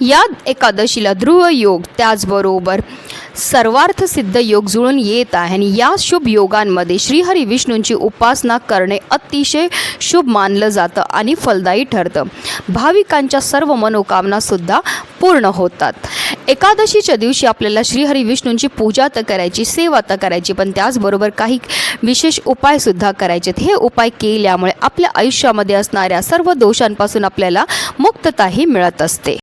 या एकादशीला ध्रुव योग त्याचबरोबर सर्वार्थ सिद्ध योग जुळून येत आहे. आणि या शुभ योगांमध्ये श्रीहरी विष्णूंची उपासना करणे अतिशय शुभ मानलं जातं आणि फलदायी ठरतं. भाविकांच्या सर्व मनोकामनासुद्धा पूर्ण होतात. एकादशीच्या दिवशी आपल्याला श्रीहरी विष्णूंची पूजा तर करायची सेवा तर करायची पण त्याचबरोबर काही विशेष उपायसुद्धा करायचे हे उपाय केल्यामुळे आपल्या आयुष्यामध्ये असणाऱ्या सर्व दोषांपासून आपल्याला मुक्तताही मिळत असते.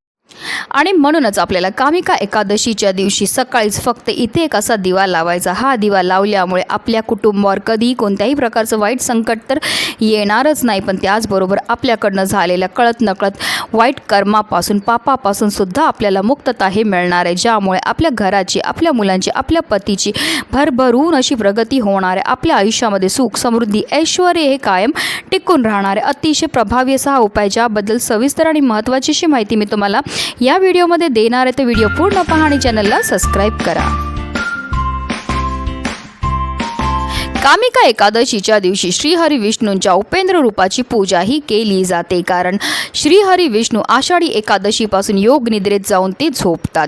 आणि म्हणूनच आपल्याला कामिका एकादशीच्या दिवशी सकाळीच फक्त इथे एक असा दिवा लावायचा. हा दिवा लावल्यामुळे आपल्या कुटुंबावर कधीही कोणत्याही प्रकारचं वाईट संकट तर येणारच नाही पण त्याचबरोबर आपल्याकडनं झालेल्या कळत नकळत वाईट कर्मापासून पापापासून सुद्धा आपल्याला मुक्तता हे मिळणार आहे ज्यामुळे आपल्या घराची आपल्या मुलांची आपल्या पतीची भरभरून अशी प्रगती होणार आहे. आपल्या आयुष्यामध्ये सुख समृद्धी ऐश्वर हे कायम टिकून राहणार आहे. अतिशय प्रभावी असा हा उपाय ज्याबद्दल सविस्तर आणि महत्त्वाची अशी माहिती मी तुम्हाला या व्हिडिओमध्ये देणार आहे तर व्हिडिओ पूर्ण पहा आणि चॅनलला सबस्क्राईब करा. कामिका एकादशीच्या दिवशी श्रीहरी विष्णूंच्या उपेंद्र रूपाची पूजाही केली जाते कारण श्रीहरी विष्णू आषाढी एकादशीपासून योग निद्रेत जाऊन ते झोपतात.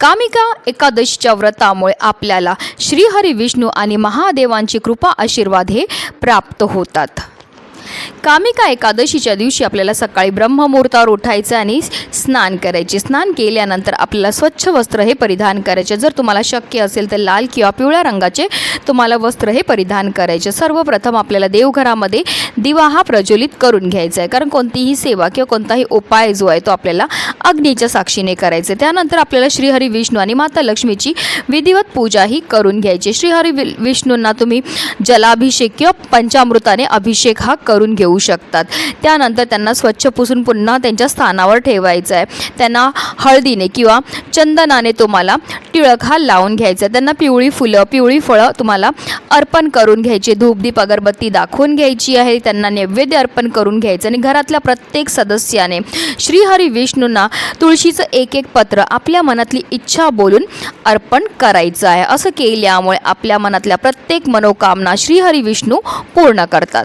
कामिका एकादशीच्या व्रतामुळे आपल्याला श्रीहरी विष्णू आणि महादेवांची कृपा आशीर्वाद हे प्राप्त होतात. कामिका एकादशीच्या दिवशी आपल्याला सकाळी ब्रह्ममुहूर्तावर उठायचं आणि स्नान करायचे. स्नान केल्यानंतर आपल्याला स्वच्छ वस्त्र हे परिधान करायचे. जर तुम्हाला शक्य असेल तर लाल किंवा पिवळ्या रंगाचे तुम्हाला वस्त्र हे परिधान करायचे. सर्वप्रथम आपल्याला देवघरामध्ये दिवा हा प्रज्वलित करून घ्यायचा आहे. कारण कोणतीही सेवा किंवा कोणताही उपाय जो आहे तो आपल्याला अग्नीच्या साक्षीने करायचे आहे. त्यानंतर आपल्याला श्रीहरी विष्णू आणि माता लक्ष्मीची विधिवत पूजा ही करून घ्यायची. श्रीहरी विष्णूंना तुम्ही जलाभिषेक किंवा पंचामृताने अभिषेक हा करून घेऊ शकतात. त्यानंतर त्यांना स्वच्छ पुसून पुन्हा त्यांच्या स्थानावर ठेवायचं आहे. त्यांना हळदीने किंवा चंदनाने तुम्हाला टिळक हा लावून घ्यायचा आहे. त्यांना पिवळी फुलं पिवळी फळं तुम्हाला अर्पण करून घ्यायची. धूपदीप अगरबत्ती दाखवून घ्यायची आहे. त्यांना नैवेद्य अर्पण करून घ्यायचं आणि घरातल्या प्रत्येक सदस्याने श्रीहरी विष्णूंना तुळशीचं एक एक पत्र आपल्या मनातली इच्छा बोलून अर्पण करायचं आहे. असं केल्यामुळे आपल्या मनातल्या प्रत्येक मनोकामना श्रीहरी विष्णू पूर्ण करतात.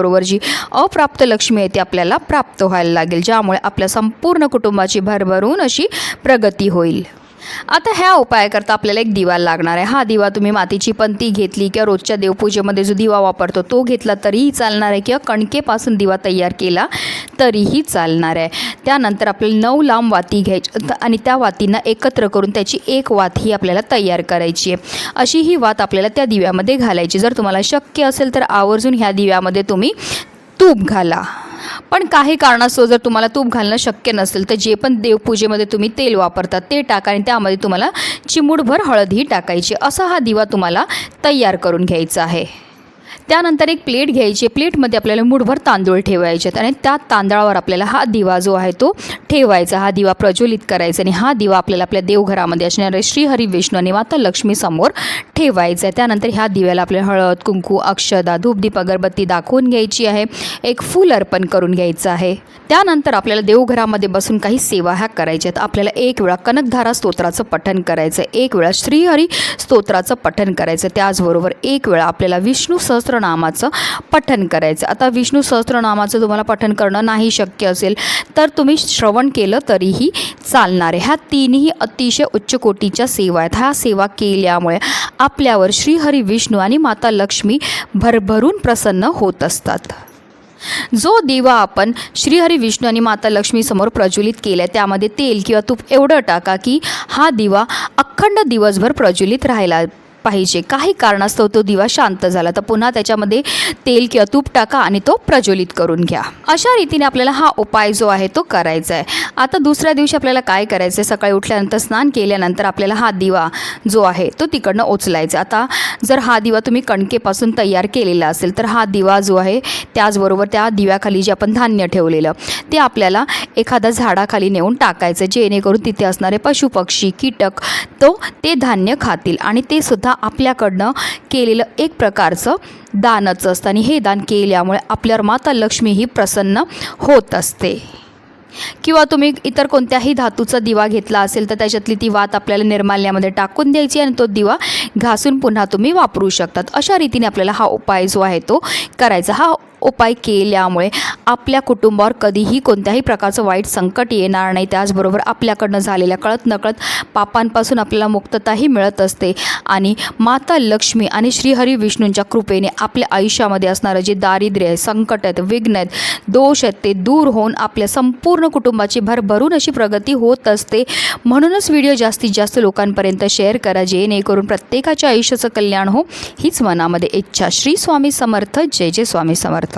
जी अप्राप्त लक्ष्मी आहे ती आपल्याला प्राप्त व्हायला लागेल ज्यामुळे आपल्या संपूर्ण कुटुंबाची भरभरून अशी प्रगती होईल. आता ह्या उपायाकरता आपल्याला एक दिवा लागणार आहे. हा दिवा तुम्ही मातीची पंती घेतली किंवा रोजच्या देवपूजेमध्ये जो दिवा वापरतो तो घेतला तरीही चालणार आहे. किंवा कणकेपासून दिवा तयार केला तरीही चालणार आहे. त्यानंतर आपल्याला नऊ लांब वाती घ्यायची आणि त्या वातींना एकत्र करून त्याची एक वात ही आपल्याला तयार करायची आहे. अशी ही वात आपल्याला त्या दिव्यामध्ये घालायची. जर तुम्हाला शक्य असेल तर आवर्जून ह्या दिव्यामध्ये तुम्ही तूप घाला. पण काही कारणास्तव जर तुम्हाला तूप घालणं शक्य नसेल तर जे पण देवपूजेमध्ये तुम्ही तेल वापरतात ते टाका आणि त्यामध्ये तुम्हाला चिमूटभर हळदही टाकायची. असा हा दिवा तुम्हाला तयार करून घ्यायचा आहे. त्यानंतर एक प्लेट घ्यायची प्लेटमध्ये आपल्याला मुठभर तांदूळ ठेवायचे आहेत. आणि त्या तांदळावर आपल्याला हा दिवा जो आहे तो ठेवायचा हा दिवा प्रज्वलित करायचा आणि हा दिवा आपल्याला आपल्या देवघरामध्ये असणाऱ्या श्रीहरी विष्णू आणि माता लक्ष्मी समोर ठेवायचा आहे. त्यानंतर ह्या दिव्याला आपल्या हळद कुंकू अक्षदा धूपदीप अगरबत्ती दाखवून घ्यायची आहे. एक फूल अर्पण करून घ्यायचं आहे. त्यानंतर आपल्याला देवघरामध्ये बसून काही सेवा ह्या करायच्या आहेत. आपल्याला एक वेळा कनकधारा स्तोत्राचं पठण करायचं आहे. एक वेळा श्रीहरी स्तोत्राचं पठण करायचं त्याचबरोबर एक वेळा आपल्याला विष्णू सहस्त्रनामाचं पठन करायचं. आता विष्णू सहस्त्रनामाचं तुम्हाला पठन करणं नाही शक्य असेल तर तुम्ही श्रवण केलं तरीही चालणार आहे. ह्या तीनही अतिशय उच्च कोटीच्या सेवा आहेत. ह्या सेवा केल्यामुळे आपल्यावर श्रीहरी विष्णू आणि माता लक्ष्मी भरभरून प्रसन्न होत असतात. जो दिवा आपण श्रीहरी विष्णू आणि माता लक्ष्मीसमोर प्रज्वलित केला आहे त्यामध्ये तेल किंवा तूप एवढं टाका की हा दिवा अखंड दिवसभर प्रज्वलित राहिला. पाहिजे. काही कारणास्तव तो दिवा शांत झाला. तर पुन्हा त्याच्यामध्ये तेल किंवा तूप टाका आणि तो प्रज्वलित करून घ्या. अशा रीतीने आपल्याला हा उपाय जो आहे तो करायचा आहे. आता दुसऱ्या दिवशी आपल्याला काय करायचं आहे सकाळी उठल्यानंतर स्नान केल्यानंतर आपल्याला हा दिवा जो आहे तो तिकडनं उचलायचा आता जर हा दिवा तुम्ही कणकेपासून तयार केलेला असेल तर हा दिवा जो आहे त्याचबरोबर त्या दिव्याखाली जे आपण धान्य ठेवलेलं ते आपल्याला एखाद्या झाडाखाली नेऊन टाकायचं जेणेकरून तिथे असणारे पशुपक्षी कीटक तो ते धान्य खातील आणि ते सुद्धा सुद्धा आपल्याकडनं केलेलं एक प्रकारचं दानच असतं. आणि हे दान केल्यामुळे आपल्यावर माता लक्ष्मी ही प्रसन्न होत असते. किंवा तुम्ही इतर कोणत्याही धातूचा दिवा घेतला असेल तर त्याच्यातली ती वात आपल्याला निर्माल्यामध्ये टाकून द्यायची आणि तो दिवा घासून पुन्हा तुम्ही वापरू शकतात. अशा रीतीने आपल्याला हा उपाय जो आहे तो करायचा. हा उपाय केल्यामुळे आपल्या कुटुंबावर कधीही कोणत्याही प्रकारचं वाईट संकट येणार नाही. त्याचबरोबर आपल्याकडनं झालेल्या कळत नकळत पापांपासून आपल्याला मुक्तताही मिळत असते. आणि माता लक्ष्मी आणि श्रीहरी विष्णूंच्या कृपेने आपल्या आयुष्यामध्ये असणारं जे दारिद्र्य आहे संकट आहेत विघ्न आहेत दोष आहेत ते दूर होऊन आपल्या संपूर्ण कुटुंबाची भरभरून अशी प्रगती होत असते. म्हणूनच व्हिडिओ जास्तीत जास्त लोकांपर्यंत शेअर करा जेणेकरून प्रत्येकाच्या आयुष्याचं कल्याण हो. हीच मनामध्ये इच्छा. श्री स्वामी समर्थ. जय जय स्वामी समर्थ.